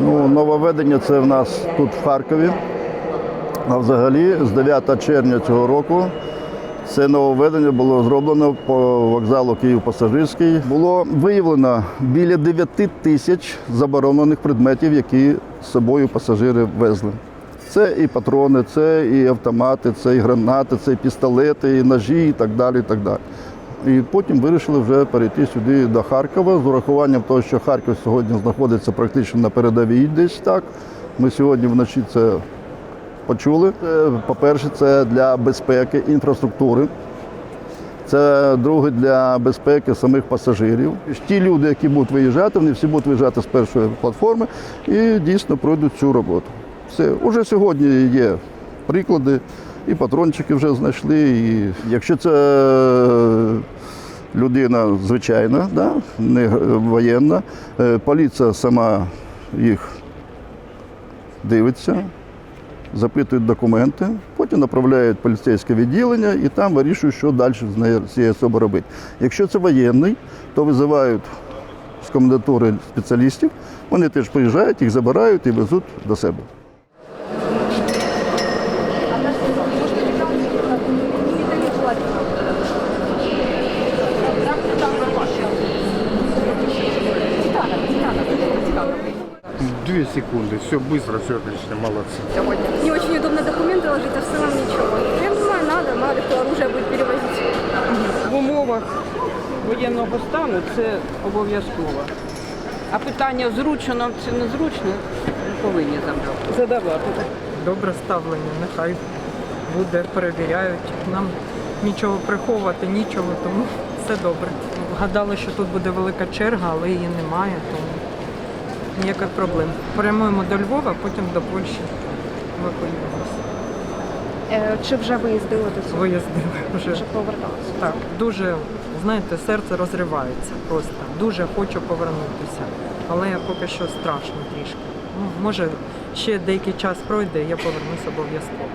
Ну, нововведення це в нас тут в Харкові. А взагалі з 9 червня цього року це нововведення було зроблено по вокзалу Київ Пасажирський. Було виявлено біля 9 тисяч заборонених предметів, які з собою пасажири везли. Це і патрони, це і автомати, це і гранати, це і пістолети, і ножі, і так далі. І так далі. І потім вирішили вже перейти сюди до Харкова з урахуванням того, що Харків сьогодні знаходиться практично на передовій десь так. Ми сьогодні вночі це почули. По-перше, це для безпеки інфраструктури. Це друге для безпеки самих пасажирів. Ті люди, які будуть виїжджати, вони всі будуть виїжджати з першої платформи і дійсно пройдуть цю роботу. Все, уже сьогодні є приклади, і патрончики вже знайшли. І якщо це людина звичайна, да, не воєнна, е, поліція сама їх дивиться, запитують документи, потім направляють поліцейське відділення і там вирішують, що далі з нею цією особою робити. Якщо це воєнний, то визивають з комендатури спеціалістів, вони теж приїжджають, їх забирають і везуть до себе. Две секунды, все быстро, все отлично, молодцы. Не очень удобно документы ложить, а в целом ничего. Я думаю, надо, мало ли кто оружие будет перевозить. в умовах воєнного стану це обов'язково. А питання зручно нам чи незручно повинні задавати. задавати. добре ставлення, нехай буде, перевіряють. Нам нічого приховувати, нічого, тому все добре. Гадали, що тут буде велика черга, але її немає, тому ніяких проблем. Прямуємо до Львова, потім до Польщі евакуюємося. Е, Чи вже виїздили до цього? Виїздили вже. Вже поверталися? Так, дуже, знаєте, серце розривається просто. Дуже хочу повернутися. Але поки що страшно трішки. Ну, може, ще деякий час пройде, я повернусь обов'язково.